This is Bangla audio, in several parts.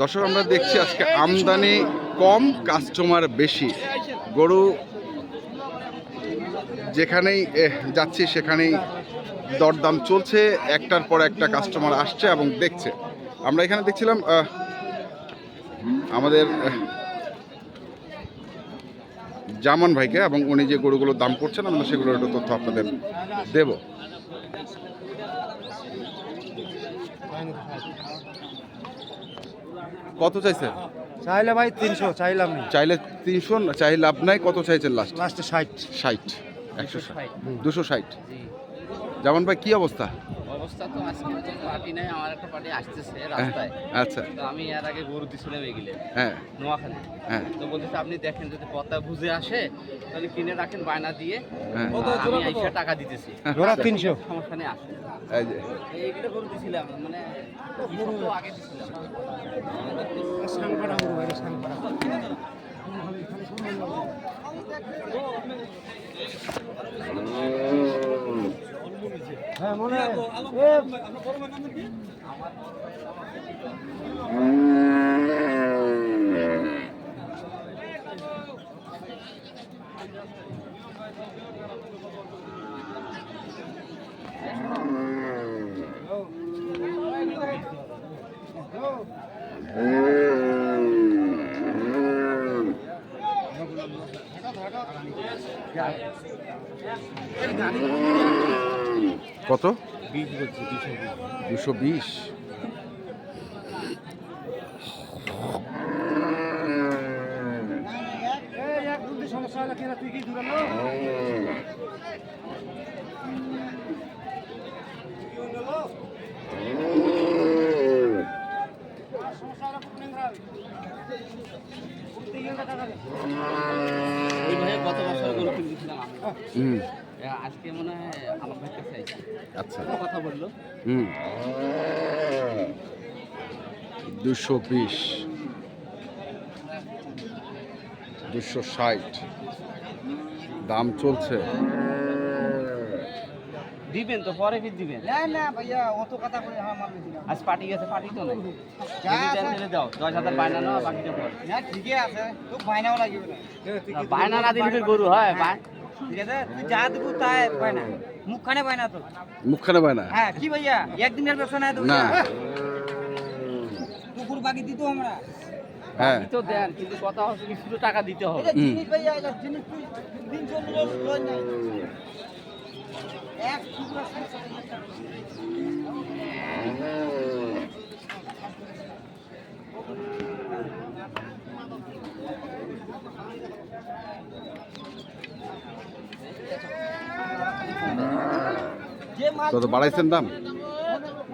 দর্শক, আমরা দেখছি আজকে আমদানি কম কাস্টমার বেশি। গরু যেখানেই যাচ্ছি সেখানেই দরদাম চলছে, একটার পর একটা কাস্টমার আসছে এবং দেখছে। আমরা এখানে দেখছিলাম আমাদের জামান ভাইকে এবং উনি যে গরুগুলোর দাম করছেন, আমরা সেগুলোর একটু তথ্য আপনাদের দেব। কত চাইছে? চাইলে ভাই তিনশো চাইলাম না। চাইলে তিনশো চাইলে আপনার নাই কত চাইছেন লাস্ট লাস্টে ষাট। ষাট একশো ষাট। দুশো ষাট। জামান ভাই কি অবস্থা? অবস্থা তো আজকে তো পার্টি নাই আমার একটা পার্টি আসতেছে রাস্তায়। আচ্ছা। তো আমি এর আগে গরু দিছিলাম এগুলো হ্যাঁ। নোয়াখালী। হ্যাঁ। তো বলতেছে আপনি দেখেন যদি পথটা বুঝে আসে তাহলে কিনে রাখেন বায়না দিয়ে। হ্যাঁ। আমি এসে টাকা দিতেছি। জোড়া তিনশো। সমস্যা নেই আসে এইগুলো গরু দিছিলাম মানে গরু আগে দিছিলাম। হ্যাঁ মনে কত? দুশো বিশ সমস্যা হলে কেনা তুই কি দূরালো ওই ভাই গত বছর গরু কিনে দিয়েছিলাম আমি। হুম। আজকে মনে হয় আমার ভাই কাছে আচ্ছা। কথা বলল। হুম। দুশো বিশ। দুশো ষাট। দাম চলছে। দিবেন তো পরে ফির দিবেন। না না ভাইয়া অত কথা বলে হ্যাঁ মাল দিলাম আজ পার্টি গেছে পার্টি তো নাই। যা। দিলে দাও দশ হাজার বায়না নাও বাকিটা পর। না ঠিকই আছে। তো বাইনাও লাগবে না। না, বায়না না দিলে গরু হয় বায়- ঠিক আছে? তুই যা দেবো তাই বাইনা মুখখানে বাইনা তো। মুখখানে পায় না? হ্যাঁ কি ভাইয়া? একদিনের ব্যবসা নাই তো না। কুকুর বাকি দিত আমরা। হ্যাঁ। তো দেন কিন্তু কথা হচ্ছে কি শুধু টাকা দিতে হবে। জিনিস ভাইয়া এটা জিনিস তুই তিনশো মিটার লয় নাই। এক টুকরা কত বাড়াইছেন দাম?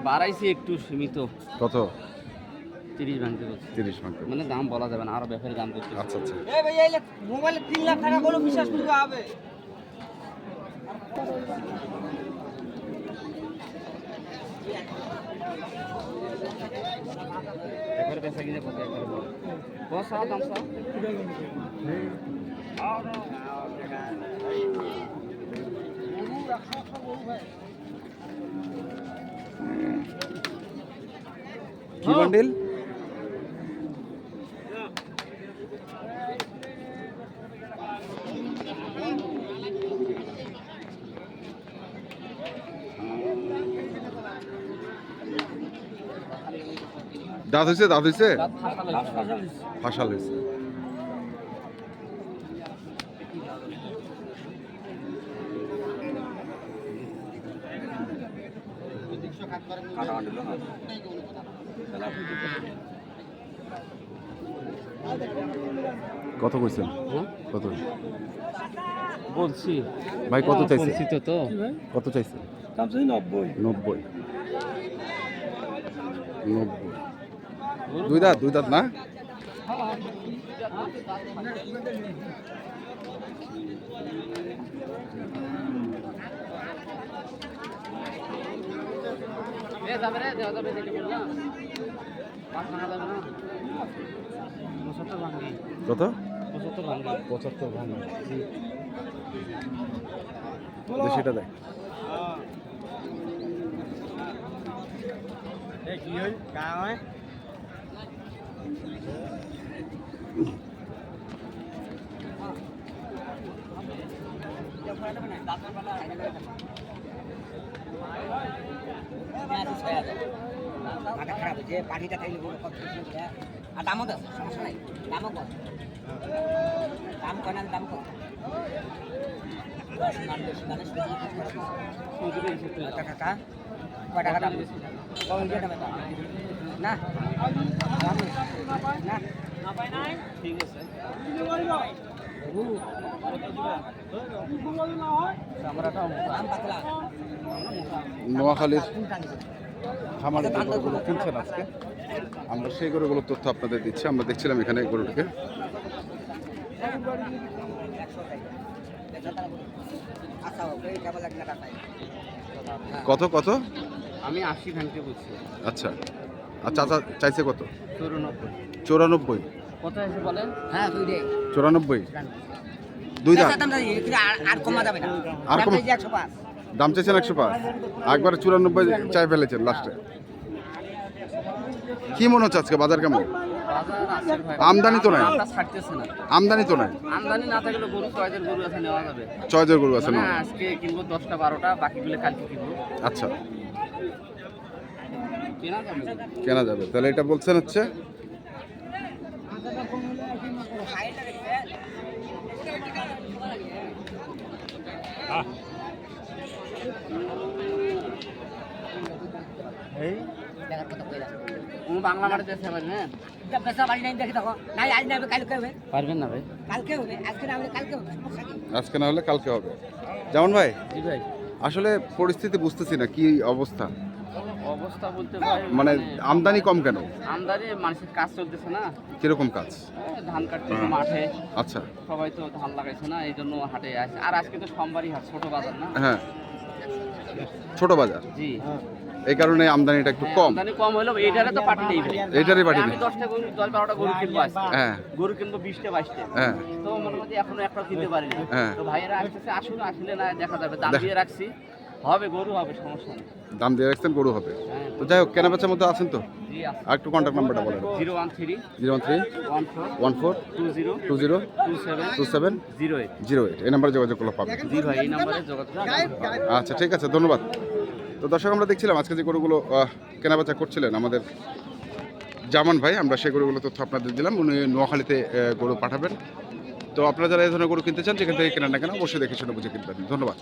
বাড়াইছি একটু সীমিত। কত? তিরিশ ভাঙতে তিরিশ ভাঙতে মানে দাম বলা যাবে না আরও ব্যাপারে দাম করতে আচ্ছা আচ্ছা। মোবাইলে তিন লাখ টাকা বলো বিশ্বাস করতে হবে। একবারে বেচা কিনে করতে একবারে বলো। কত চাও দাম চাও কি বান্ডিল দাঁত হয়েছে দাঁত হয়েছে ফাঁসাল হয়েছে কত কইছেন? হ্যাঁ? কত? বলছি। ভাই কত চাইছে পরিচিত তো। কত চাইছে নব্বই। নব্বই। নব্বই। দুই দাঁত দুই দাঁত না? দেখে না পঁচাত্তর ভাঙি। কত পঁচাত্তর ভাঙি পঁচাত্তর ভাঙা সেটা দেখ মাথা খারাপ হয়েছে পাটিটা খাইলে বড় হচ্ছে। আর দামও আছে, সমস্যা নাই দামও কত দাম কয় না দাম কত দশ মান টাকা কয় টাকা দাম না না ঠিক আছে নোয়াখালীর খামারে যে গরুগুলো কিনছেন আজকে আমরা সেই গরুগুলোর তথ্য আপনাদের দিচ্ছি। আমরা দেখছিলাম এখানে গরুটিকে। আচ্ছা কত কত? আমি আশি বলছি। আচ্ছা। আর চাচা চাইছে কত? চৌরানব্বই। চৌরানব্বই। কত এসে বলেন? হ্যাঁ তুই দে চৌরানব্বই। দুই দাম আর আর কমা যাবে না। আর দাম কমা- একশো পাঁচ। দাম চাইছেন একশো পাঁচ। একবারে চুরানব্বই চাই ফেলেছেন লাস্টে কি মনে হচ্ছে আজকে বাজার কেমন? বাজার আছে ভাই আমদানি তো নাই। আমরা ছাড়তেছে না। আমদানি তো নাই। আমদানি না থাকলে গরু গরু আছে নেওয়া যাবে। ছয়জের গরু আছে না আজকে কিনবো দশটা বারোটা বাকিগুলো কালকে কিনবো। আচ্ছা। কেনা যাবে? কেনা যাবে। তাহলে এটা বলছেন হচ্ছে বাংলা মাঠে দেখতে হ্যাঁ? পেশা বাড়ি নাই দেখে দেখো। নাই আজ না হবে কালকে হবে। পারবেন না ভাই। কালকে হবে আজকে না হলে কালকে হবে আজকে না হলে কালকে হবে। যেমন ভাই জি ভাই। আসলে পরিস্থিতি বুঝতেছি না কি অবস্থা? অবস্থা বলতে মানে আমদানি কম কেন? আমদানি মানুষের কাজ চলতেছে না। কীরকম কাজ? ধান কাটতেছে মাঠে। আচ্ছা। সবাই তো ধান লাগাইছে না এই জন্য হাটে আসে। আর আজকে তো সোমবারই হাট ছোট বাজার না? হ্যাঁ। ছোট বাজার? জি। এই কারণে আমদানিটা একটু হ্যাঁ, কম। আমদানি কম হলেও এইটারে তো পাটি নেই ভাই। এইটারই পাটি আমি নেই। দশটা গরু দশ বারোটা গরু কিনবো আজকে। হ্যাঁ। গরু কিনবো বিশটা বাইশটা। হ্যাঁ। তো মনে হচ্ছে এখনও একটা কিনতে পারিনি। হ্যাঁ। তো ভাইয়েরা আসতেছে আসুন আসলে না দেখা যাবে। দাম দিয়ে রাখছি। হবে গরু হবে সমস্যা নেই। দাম দিয়ে রাখছেন গরু হবে। হ্যাঁ তো যাই হোক কেনা বেচার মধ্যে আছেন তো? আর একটু কন্ট্যাক্ট নাম্বারটা বলেন। Zero one three zero one three one four two zero two zero two seven two seven zero eight. Zero eight. এই নাম্বারে যোগাযোগ করলে পাবেন। জি ভাই এই নাম্বারে যোগাযোগ আচ্ছা ঠিক আছে ধন্যবাদ। তো দর্শক আমরা দেখছিলাম আজকে যে গরুগুলো কেনাবেচা করছিলেন আমাদের জামান ভাই আমরা সেই গরুগুলো তথ্য আপনাদের দিলাম। উনি নোয়াখালীতে গরু পাঠাবেন। তো আপনারা যারা এই ধরনের গরু কিনতে চান যেখান থেকে কেনেন না কেন অবশ্যই দেখে শুনে বুঝে কিনবেন। ধন্যবাদ।